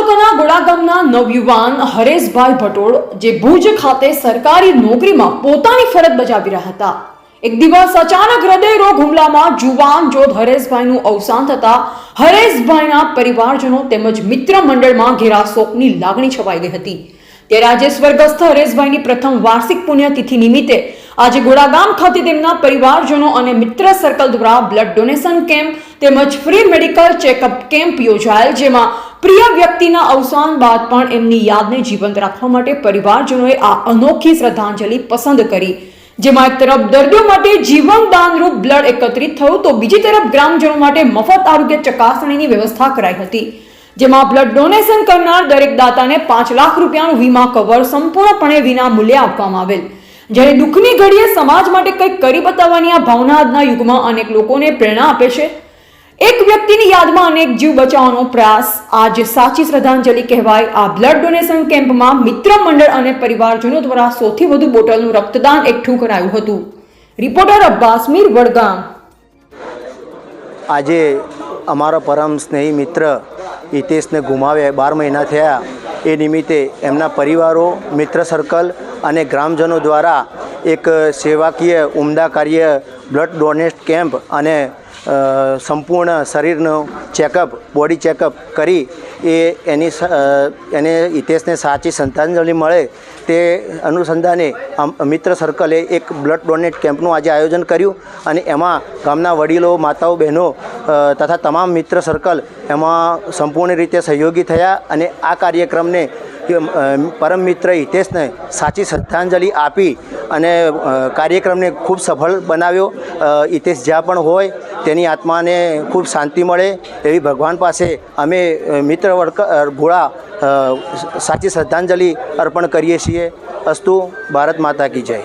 તાલુકાના ગોળા ગામના નવયુવાન હરેશભાઈ ભટોળ, જે ભુજ ખાતે સરકારી નોકરીમાં પોતાની ફરજ બજાવી રહ્યા હતા. એક દિવસ અચાનક હૃદય રોગ હુમલામાં જુવાન જોધ હરેશભાઈનું અવસાન થતા હરેશભાઈના પરિવારજનો તેમજ મિત્ર મંડળમાં ઘેરા શોકની લાગણી છવાઈ ગઈ હતી. ત્યારે આજે સ્વર્ગસ્થ હરેશભાઈની પ્રથમ વાર્ષિક પુણ્યતિથિ નિમિત્તે આજે ગોળાગામ ખાતે તેમના પરિવારજનો અને મિત્ર સર્કલ દ્વારા બ્લડ ડોનેશન કેમ્પ તેમજ ફ્રી મેડિકલ ચેકઅપ કેમ્પ યોજાયેલ, જેમાં પ્રિય વ્યક્તિના અવસાન બાદ પણ એમની યાદને જીવંત રાખવા માટે પરિવારજનોએ આ અનોખી શ્રદ્ધાંજલિ પસંદ કરી. જેમાં એક તરફ દર્દીઓ માટે જીવન દાનરૂપ બ્લડ એકત્રિત થયું તો બીજી તરફ ગ્રામજનો માટે મફત આરોગ્ય ચકાસણીની વ્યવસ્થા કરાઈ હતી. જેમાં બ્લડ ડોનેશન કરનાર દરેક દાતાને પાંચ લાખ રૂપિયાનું વીમા કવર સંપૂર્ણપણે વિના મૂલ્યે આપવામાં આવેલ. જ્યારે દુઃખની ઘડીએ સમાજ માટે કંઈક કરી બતાવવાની આ ભાવના આજના યુગમાં અનેક લોકોને પ્રેરણા આપે છે. એક વ્યક્તિની યાદમાં અનેક જીવ બચાવવાનો પ્રયાસ. આજે સાચી શ્રદ્ધાંજલિ કહેવાય. આ બ્લડ ડોનેશન કેમ્પમાં મિત્ર મંડળ અને પરિવારજનો દ્વારા સૌથી વધુ બોટલનું રક્તદાન એકઠું કરાયું હતું. રિપોર્ટર અબ્બાસ મીર વડગામ. આજે અમારો પરમ સ્નેહી મિત્ર હિતેશને ગુમાવ્યા બાર મહિના થયા. એ નિમિત્તે એમના પરિવારો, મિત્ર સર્કલ અને ગ્રામજનો દ્વારા એક સેવાકીય ઉમદા કાર્ય બ્લડ ડોનેટ કેમ્પ અને સંપૂર્ણ શરીરનું ચેકઅપ બોડી ચેકઅપ કરી એ એની એને હિતેશને સાચી શ્રદ્ધાંજલિ મળે તે અનુસંધાને મિત્ર સર્કલે એક બ્લડ ડોનેટ કેમ્પનું આજે આયોજન કર્યું અને એમાં ગામના વડીલો, માતાઓ, બહેનો તથા તમામ મિત્ર સર્કલ એમાં સંપૂર્ણ રીતે સહયોગી થયા અને આ કાર્યક્રમને પરમ મિત્ર હિતેશને સાચી શ્રદ્ધાંજલિ આપી અને કાર્યક્રમને ખૂબ સફળ બનાવ્યો. હિતેશ જ્યાં પણ હોય, તેની આત્માને ખૂબ શાંતિ મળે. એવી ભગવાન પાસે અમે મિત્ર વર્ક ભોળા સાચી શ્રદ્ધાંજલિ અર્પણ કરીએ છીએ. અસ્તુ, ભારત માતા કી જય.